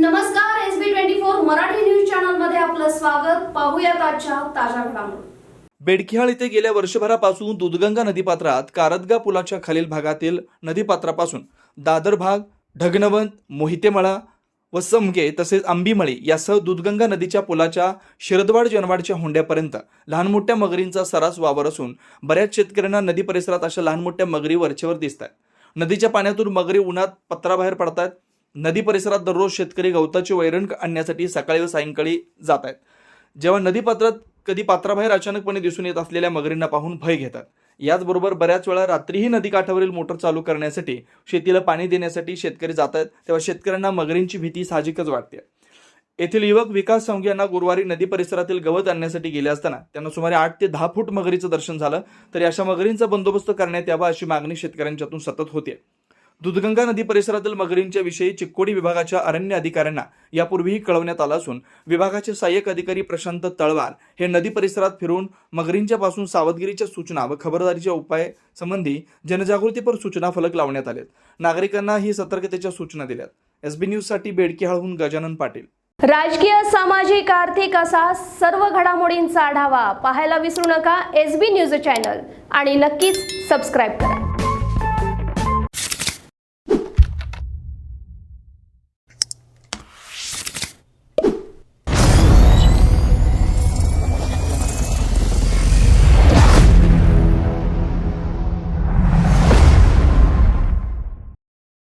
नमस्कार S B twenty four Marathi news चॅनलमध्ये आपलं स्वागत. पाहूया आजच्या ताज्या घडामोडी. बेडखिहाळ इथे गेल्या वर्षभरापासून दूधगंगा नदीपात्रात कारदगा पुलाच्या खालील भागातील नदीपात्रापासून दादर भाग ढगनवंत मोहितेमळा व समगे तसेच आंबीमळी यासह दूधगंगा नदीच्या पुलाच्या शिरदवाड जनवाडच्या होंड्यापर्यंत लहान मोठ्या मगरींचा सरास वावर असून बऱ्याच शेतकऱ्यांना नदी परिसरात अशा लहान मोठ्या मगरी वरचेवर दिसत आहेत नदीच्या पाण्यातून मगरी उन्हात पत्राबाहेर पडतात नदी परिसरात दररोज शेतकरी गवताची वैरण आणण्यासाठी सकाळी व सायंकाळी जात आहेत. जेव्हा नदीपात्रात कधी पात्राबाहेर अचानकपणे दिसून येत असलेल्या मगरींना पाहून भय घेतात. याचबरोबर बऱ्याच वेळा रात्रीही नदीकाठावरील मोटर चालू करण्यासाठी शेतीला पाणी देण्यासाठी शेतकरी जात आहेत तेव्हा शेतकऱ्यांना मगरींची भीती साहजिकच वाटते. येथील युवक विकास संघ यांना गुरुवारी नदी परिसरातील गवत आणण्यासाठी गेले असताना त्यांना सुमारे आठ ते दहा फूट मगरीचं दर्शन झालं तरी अशा मगरींचा बंदोबस्त करण्यात यावा अशी मागणी शेतकऱ्यांच्यातून सतत होते दुधगंगा नदी परिसरातील मगरींच्या विषयी चिक्कोडी विभागाच्या अरण्य अधिकाऱ्यांना यापूर्वीही कळवण्यात आलं असून विभागाचे सहाय्यक अधिकारी प्रशांत तळवार हे नदी परिसरात फिरून मगरींच्या पासून सावधगिरीच्या सूचना व खबरदारीच्या उपाय संबंधी जनजागृतीपर सूचना फलक लावण्यात आलेत. नागरिकांना ही सतर्कतेच्या सूचना दिल्यात. एसबी न्यूजसाठी बेडकिहाळहून गजानन पाटील. राजकीय सामाजिक आर्थिक असा सर्व घडामोडींचा आढावा पाहायला विसरू नका एस बी न्यूज चॅनल आणि नक्कीच सबस्क्राईब करा.